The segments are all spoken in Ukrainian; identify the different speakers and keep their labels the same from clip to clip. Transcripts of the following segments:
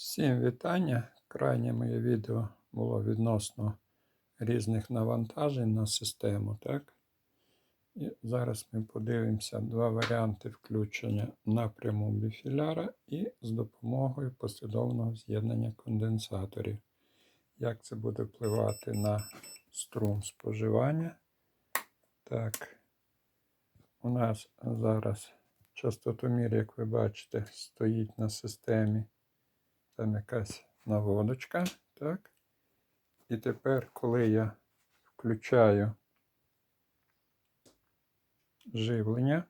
Speaker 1: Всім вітання. Крайнє моє відео було відносно різних навантажень на систему. Так? І зараз ми подивимося два варіанти включення напряму біфіляра і з допомогою послідовного з'єднання конденсаторів. Як це буде впливати на струм споживання? Так, у нас зараз частотомір, як ви бачите, стоїть на системі. Там якась наводочка. Так. І тепер, коли я включаю живлення,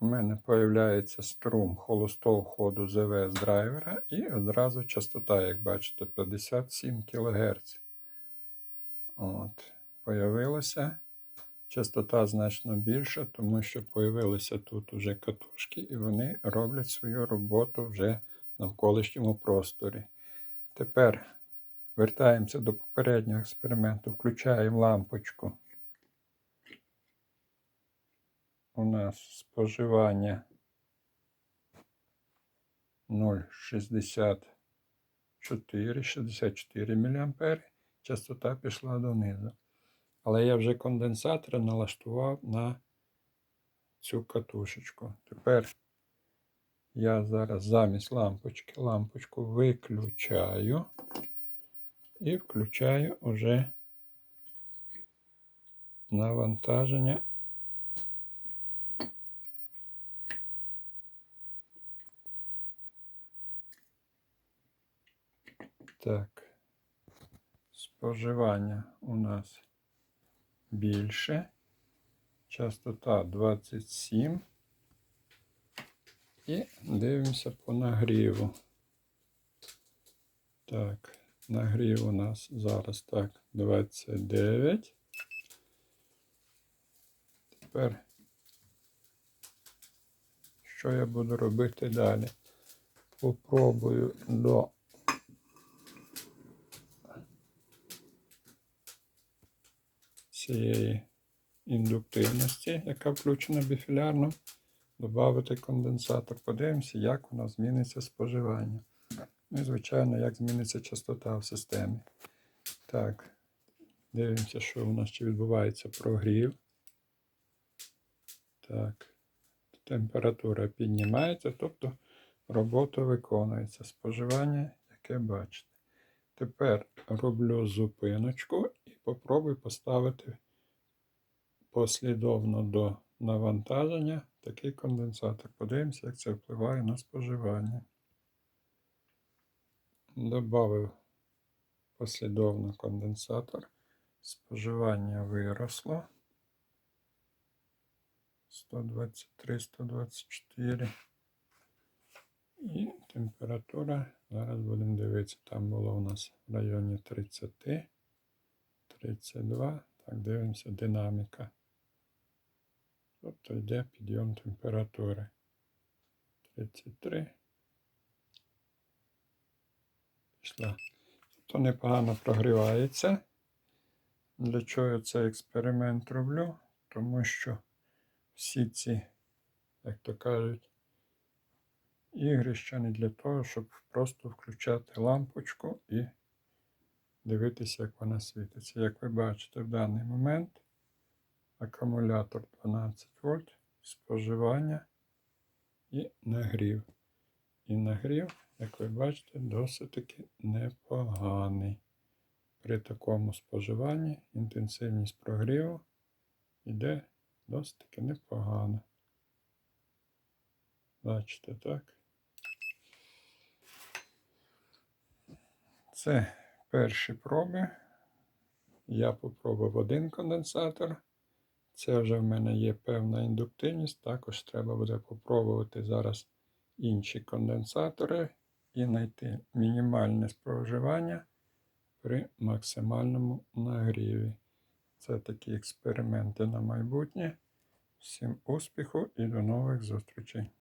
Speaker 1: у мене з'являється струм холостого ходу ЗВС драйвера і одразу частота, як бачите, 57 кГц. От, Появилася. Частота значно більша, тому що появилися тут уже катушки, і вони роблять свою роботу вже в навколишньому просторі. Тепер вертаємося до попереднього експерименту, включаємо лампочку. У нас споживання 0,64 64 мА. Частота пішла донизу. Але я вже конденсатор налаштував на цю катушечку. Тепер я зараз замість лампочки лампочку виключаю і включаю уже навантаження. Так, споживання у нас більше. Частота 27. І дивимося по нагріву. Так, нагрів у нас зараз так 29. Тепер, що я буду робити далі? Попробую до цієї індуктивності, яка включена біфілярно, додати конденсатор. Подивимося, як у нас зміниться споживання. Ну і, звичайно, як зміниться частота в системі. Так, дивимося, що у нас ще відбувається прогрів. Так, температура піднімається, тобто робота виконується. Споживання, яке бачите. Тепер роблю зупиночку і попробую поставити послідовно до навантаження такий конденсатор. Подивимося, як це впливає на споживання. Добавив послідовно конденсатор. Споживання виросло. 123-124. І температура, зараз будемо дивитися, там було у нас в районі 30, 32. Так, дивимося, динаміка. Тобто йде підйом температури. 33. Пішла. Тобто непогано прогрівається. Для чого я цей експеримент роблю? Тому що всі ці, як то кажуть, ігри ще не для того, щоб просто включати лампочку і дивитися, як вона світиться. Як ви бачите, в даний момент акумулятор 12 вольт, споживання і нагрів. І нагрів, як ви бачите, досить таки непоганий. При такому споживанні інтенсивність прогріву йде досить таки непогано. Бачите, так? Це перші проби. Я попробував один конденсатор. Це вже в мене є певна індуктивність. Також треба буде попробувати зараз інші конденсатори і знайти мінімальне споживання при максимальному нагріві. Це такі експерименти на майбутнє. Всім успіху і до нових зустрічей!